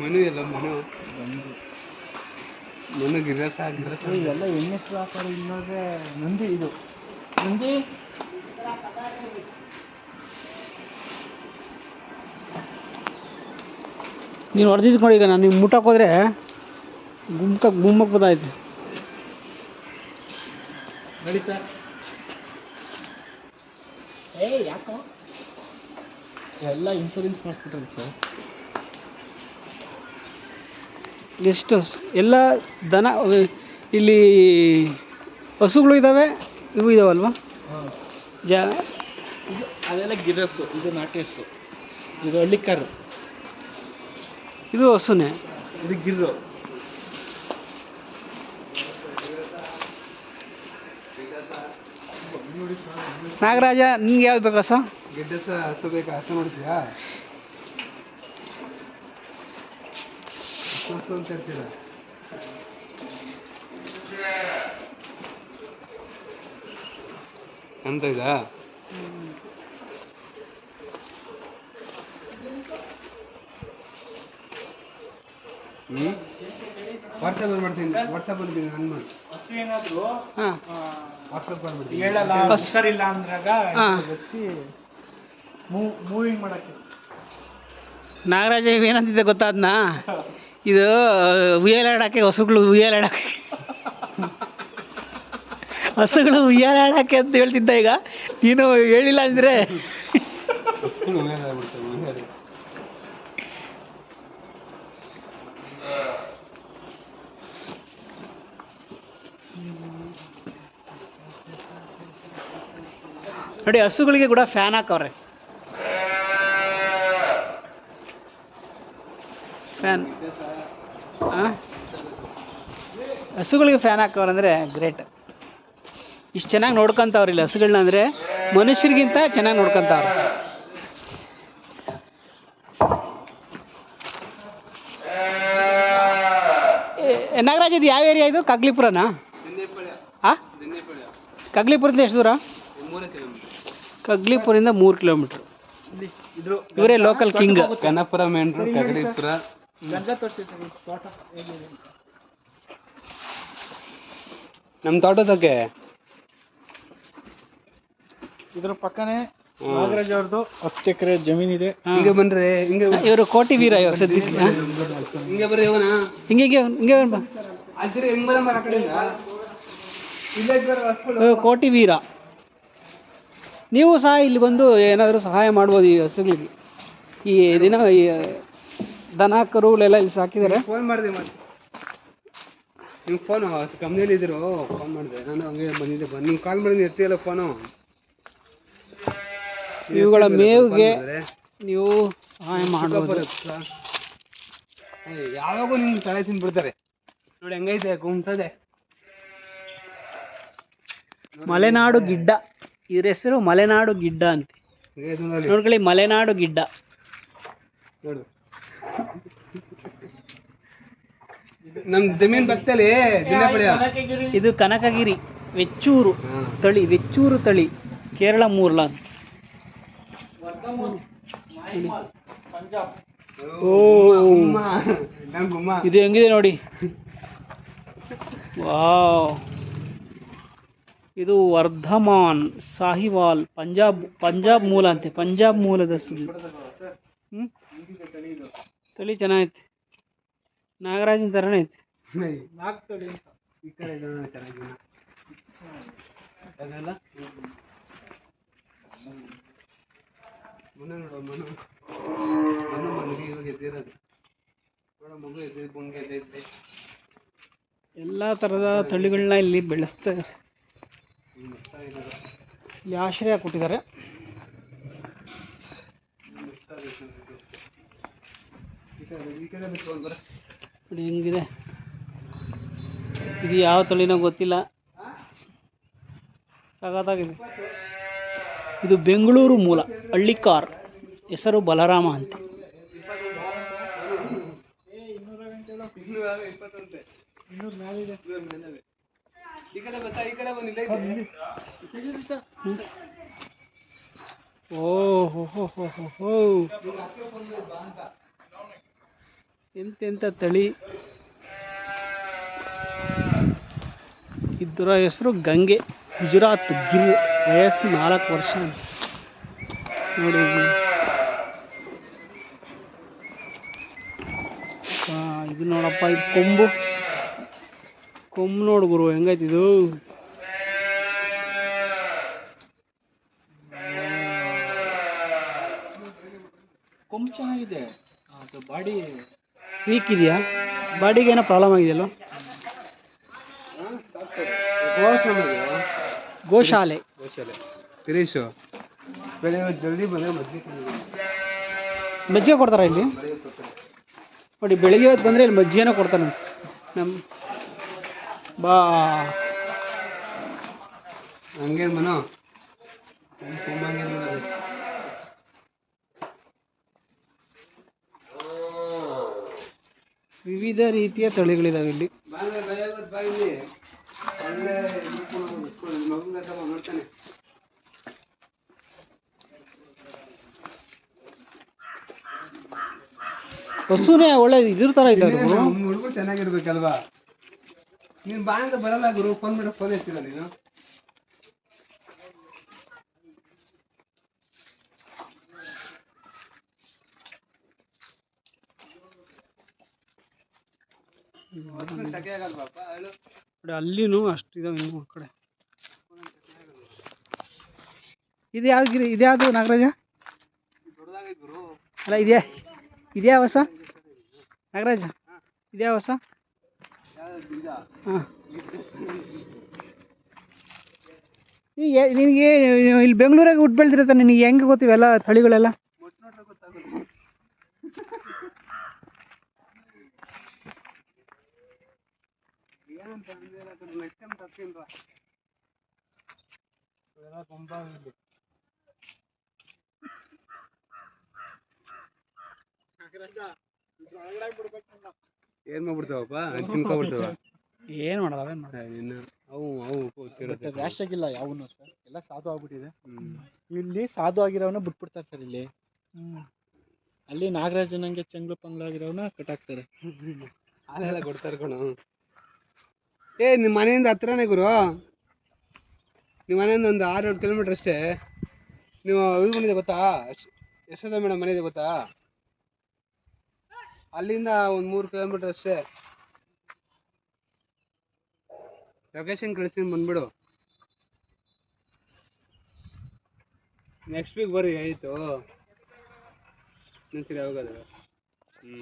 ಮನು ಎಲ್ಲ ಮನು. ಮನು ಗಿರಸ ಗಿರಸ ಇವೆಲ್ಲ ಹೆಣ್ಣೆಸ್ರು ಹಾಕೋರು ಇನ್ನೊಂದ್ರೆ ನಂದಿ ಇದು. ನಂದಿ? ನೀನು ಹೊಡೆದಿದ್ದು ನೋಡಿ ಈಗ ನಾನು ನೀವು ಮುಟ್ಟಕ್ಕೆ ಹೋದ್ರೆ ಗುಮ್ಕ ಗುಮ್ಮಕ್ಕೆ ಬಂದಾಯ್ತು. ನೋಡಿ ಸರ್. ಏ ಯಾಕೋ? ಎಲ್ಲ ಇನ್ಶೂರೆನ್ಸ್ ಮಾಡಿಸ್ಬಿಟ್ರಿ ಸರ್ ಎಷ್ಟು ಎಲ್ಲ ದನ ಇಲ್ಲಿ ಹಸುಗಳು ಇದ್ದಾವೆ ಇವು ಇದಾವಲ್ವಾ? ಜಾ ಇದು ಅದೆಲ್ಲ ಗಿರಸ್ಸು ಇದು ನಾಟಿ ಹಸು ಇದು ಹಳ್ಳಿಕಾರ. ಇದು ಹಸುನೇ? ಇದು ಗಿರ್ರು. ನಾಗರಾಜ ನಿಮ್ಗೆ ಯಾವ್ದು ಬೇಕು ಗೆಡ್ಡೆ ಸಹ ಹಸು ಬೇಕಾ? ಹಸು ಮಾಡ್ತೀಯಾ ಹಸು ಹಸು ಅಂತ ಇರ್ತೀರಾ ಅಂತ ಇದಾ? ಹ್ಞೂ ವಾಟ್ಸಪ್ಪಲ್ಲಿ ಮಾಡ್ತೀನಿ. ವಾಟ್ಸಪ್ಪಲ್ಲಿ ನಾನು ಮಾಡಿ ಹಸು ಏನಾದರೂ ಹಾಂ. ವಾಟ್ಸಪ್ ಮಾಡ್ಬಿಡ್ತೀನಿ ಹೇಳಲ್ಲ ಬಸ್ ಹುಷಾರಿಲ್ಲ ಅಂದ್ರಾಗ ಹಾ. ಗೊತ್ತಿ ಮೂವಿಂಗ್ ಮಾಡಕ್ಕೆ. ನಾಗರಾಜ ಏನಂತಿದ್ದೆ ಗೊತ್ತಾದ್ನಾ ಇದು ಉಯ್ಯಾಲಾಡಕ್ಕೆ ಹಸುಗಳು ಉಯ್ಯಾಲಾಡಕ್ಕೆ ಹಸುಗಳು ಉಯ್ಯಾಲಾಡಕ್ಕೆ ಅಂತ ಹೇಳ್ತಿದ್ದ ಈಗ. ನೀನು ಹೇಳಿಲ್ಲ ಅಂದ್ರೆ. ನೋಡಿ, ಹಸುಗಳಿಗೆ ಕೂಡ ಫ್ಯಾನ್ ಹಾಕವ್ರೆ. ಫ್ಯಾನ್. ಹಸುಗಳಿಗೆ ಫ್ಯಾನ್ ಹಾಕವ್ರೆ ಅಂದರೆ ಗ್ರೇಟ್. ಇಷ್ಟು ಚೆನ್ನಾಗಿ ನೋಡ್ಕೊಂತವ್ರಿಲ್ಲ ಹಸುಗಳನ್ನ ಅಂದರೆ. ಮನುಷ್ಯರಿಗಿಂತ ಚೆನ್ನಾಗಿ ನೋಡ್ಕೊಂತವ್ರೆ. ನಾಗರಾಜ್, ಇದು ಯಾವ ಏರಿಯಾ ಇದು? ಕಗ್ಲಿಪುರನಾ? ಕಗ್ಲಿಪುರದಿಂದ ಎಷ್ಟು ದೂರ? ಕಗ್ಲಿಪುರಿಂದ ಮೂರು ಕಿಲೋಮೀಟರ್. ಇವರೇ ಲೋಕಲ್ ಕಿಂಗ್ ಕನಪುರ ಮೇಂಡ್ರು ಕಗ್ಲಿಪುರ ನಮ್ಮ ತೋಟದಕ್ಕೆ? ಇದ್ರ ಪಕ್ಕನೇ ನಾಗರಾಜ್ ಅವ್ರದ್ದು ಹತ್ತು ಎಕರೆ ಜಮೀನಿದೆ ಹಿಂಗೆ ಬಂದ್ರೆ ಹಿಂಗೆ ಇವರು ಕೋಟಿ ವೀರ ಇವಾಗ ಸದ್ಯಕ್ಕೆ? ಹಿಂಗೆ ಬರ್ರಿ ಇವನ ಹಿಂಗೆ ಹಿಂಗೆ ಹಿಂಗೆ ಬಾ. ಅಜ್ಜರಿ ಹೆಂಗ್ ಆ ಕಡೆಯಿಂದ? ಬರೋ ಕೋಟಿ ವೀರ. ನೀವು ಸಹ ಇಲ್ಲಿ ಬಂದು ಏನಾದರೂ ಸಹಾಯ ಮಾಡ್ಬೋದು ಈ ಹಸುಗಳಿಗೆ. ಈ ದಿನ ಈ ದನ ಕರುಗಳೆಲ್ಲ ಇಲ್ಲಿ ಸಾಕಿದ್ದಾರೆ. ಫೋನ್ ಮಾಡಿದೆ ಮತ್ತೆ. ನಿಮ್ಮ ಫೋನು ಕಂಪ್ನಿಯಲ್ಲಿ ಇದ್ರು ಫೋನ್ ಮಾಡಿದೆ. ನಾನು ಹಂಗೆ ಬಂದಿದ್ದೆ. ಬಂದು ನೀವು ಕಾಲ್ ಮಾಡಿದ್ರೆ ಎತ್ತಿಯಲ್ಲ ಫೋನು ಇವುಗಳ ಮೇವಿಗೆ ನೀವು ಸಹಾಯ ಮಾಡ್ಬೋದು. ಯಾವಾಗ ನಿಮ್ಗೆ ತಲೆ ತಿನ್ಬಿಡ್ತಾರೆ ನೋಡಿ ಹೆಂಗೈತೆ ಕುಂತದೆ ಮಲೆನಾಡು ಗಿಡ್ಡ. ಇದ್ರ ಹೆಸರು ಮಲೆನಾಡು ಗಿಡ್ಡ ಅಂತ. ನೋಡ್ಕೊಳ್ಳಿ ಮಲೆನಾಡು ಗಿಡ್ಡ. ನಮ್ ಜಮೀನ್ ದಿನಪಳ್ಯ. ಇದು ಕನಕಗಿರಿ ವೆಚ್ಚೂರು ತಳಿ ವೆಚ್ಚೂರು ತಳಿ ಕೇರಳ ಮೂರ್ಲ ಅಂತ. ಓ ಇದು ಹೆಂಗಿದೆ ನೋಡಿ? ವಾವ್. ಇದು ವರ್ಧಮಾನ್ ಸಾಹಿವಾಲ್ ಪಂಜಾಬ್ ಪಂಜಾಬ್ ಮೂಲ ಅಂತೆ, ಪಂಜಾಬ್ ಮೂಲದ ಸುದ್ದಿ. ತಳಿ ಚೆನ್ನಾಗೈತೆ. ನಾಗರಾಜನ ಥರನೇ ಐತೆ. ಎಲ್ಲ ಥರದ ತಳಿಗಳನ್ನ ಇಲ್ಲಿ ಬೆಳೆಸ್ತಾರೆ. ಇಲ್ಲಿ ಆಶ್ರಯ ಕೊಟ್ಟಿದ್ದಾರೆ. ನೋಡಿ ಹೆಂಗಿದೆ. ಇದು ಯಾವ ತಳಿನೋ ಗೊತ್ತಿಲ್ಲ. ಸಖತ್ತಾಗಿದೆ. ಇದು ಬೆಂಗಳೂರು ಮೂಲ, ಹಳ್ಳಿಕಾರ್, ಹೆಸರು ಬಲರಾಮ ಅಂತ. ಇನ್ನೂರ ಈ ಕಡೆ ಬರ್ತಾ ಈ ಕಡೆ ಬಂದಿಲ್ಲ ಹ್ಮ್. ಓ ಹೋ ಹೋ ಹೋ ಹೋ ಹೋ. ಎಂತೆಂಥ ತಳಿ? ಇದರ ಹೆಸರು ಗಂಗೆ ಗುಜರಾತ್ ಗಿರ್ ವಯಸ್ಸು ನಾಲ್ಕು ವರ್ಷ ನೋಡಿ. ಇದು ನೋಡಪ್ಪ ಇದು ಕೊಂಬು. ಕೊಂಬು ನೋಡು ಗುರು ಹೆಂಗೈತಿದು ಕೊಮ್ಮ ಕೊಂಬು ಚೆನ್ನಾಗಿದೆ. ಅದು ಬಾಡಿ ವೀಕ್ ಇದೆಯಾ? ಬಾಡಿಗೆ ಏನೋ ಪ್ರಾಬ್ಲಮ್ ಆಗಿದೆಯಲ್ಲ? ಗೋಶಾಲೆ. ಗೋಶಾಲೆ. ಗಿರೀಶು ಬೆಳಿಗ್ಗೆ ಜಲ್ದಿ ಬಂದರೆ ಮಜ್ಜಿಗೆ. ಮಜ್ಜಿಗೆ ಕೊಡ್ತಾರಾ ಇಲ್ಲಿ. ನೋಡಿ ಬೆಳಿಗ್ಗೆ ಹೊತ್ತು ಬಂದರೆ ಇಲ್ಲಿ ಮಜ್ಜಿಗೆನೋ ಕೊಡ್ತಾನೆ ನಮ್ಮ ಬಾ. ಹಂಗೇನ್ ಮನು? ವಿವಿಧ ರೀತಿಯ ತಳಿಗಳಿದಾವೆ ಇಲ್ಲಿ. ಹಸುನೇ ಒಳ್ಳೆ ಇದ್ರ ತರ ಇದ್ದಾರೆ ಹುಡುಗರು ಚೆನ್ನಾಗಿರ್ಬೇಕಲ್ವಾ? ನೀನ್ ಬಾ ಬರಲ್ಲ ಗುರು ಫೋನ್ ಮಾಡಿ ಫೋನ್ ಎತ್ತಿಲ್ಲ ನೀನು. ಅಲ್ಲಿನೂ ಅಷ್ಟು ಅಷ್ಟಿದಾವೆ ಇನ್ನೂ ಕಡೆ. ಇದು ಯಾವ್ದು ಗಿರಿ? ಇದ್ಯಾವುದು ನಾಗರಾಜ? ಅಲ್ಲ, ಇದೆಯಾ? ಇದೆಯಾ ಹೊಸ? ನಾಗರಾಜ? ಇದೆಯಾ ಹೊಸ? ನಿನಗೆ ಇಲ್ಲಿ ಬೆಂಗಳೂರಾಗ ಹುಟ್ಟು ಬೆಳೆದಿರತ್ತ ನಿನಗೆ ಹೆಂಗೆ ಗೊತ್ತಿವೆಲ್ಲ ತಳಿಗಳೆಲ್ಲ? ಏನ್ ಮಾಡ್ಬಿಡ್ತಾವಪ್ಪ? ತಿನ್ಕೊಬಿಡ್ತಾವ? ಏನು ಮಾಡೋದು ಅವೇನು ಮಾಡೋದು ಇನ್ನು ಅವು ಅವು ಗೊತ್ತಿರುತ್ತೆ ರ್ಯಾಶ್ ಆಗಿಲ್ಲ ಯಾವನು ಸರ್. ಎಲ್ಲ ಸಾಧು ಆಗ್ಬಿಟ್ಟಿದೆ. ಇಲ್ಲಿ ಸಾಧು ಆಗಿರೋವನ್ನ ಬಿಟ್ಬಿಡ್ತಾರೆ ಸರ್ ಇಲ್ಲಿ. ಅಲ್ಲಿ ನಾಗರಾಜನಂಗೆ ಚಂಗ್ಲು ಪಂಗ್ಲು ಆಗಿರೋನ ಕಟ್ಟಾಕ್ತಾರೆ. ಹಾಲೆಲ್ಲ ಕೊಡ್ತಾರೆ ಕಣೋ. ಏ ನಿಮ್ಮ ಮನೆಯಿಂದ ಹತ್ರನೇ ಗುರು. ನಿಮ್ಮ ಮನೆಯಿಂದ ಒಂದು ಆರು ಏಳು ಕಿಲೋಮೀಟ್ರ್ ಅಷ್ಟೇ. ನೀವು ಇದು ಬಂದಿದೆ ಗೊತ್ತಾ? ಯಶೋಧ ಮೇಡಮ್ ಮನೆ ಇದೆ ಗೊತ್ತಾ? ಅಲ್ಲಿಂದ ಒಂದು ಮೂರು ಕಿಲೋಮೀಟರ್ ಅಷ್ಟೇ. ಲೊಕೇಶನ್ ಕಳಿಸ್ತೀನಿ ಬಂದ್ಬಿಡು. ನೆಕ್ಸ್ಟ್ ವೀಕ್ ಬರ್ರಿ, ಆಯಿತು. ಸರಿ ಹೋಗೋದು ಹ್ಞೂ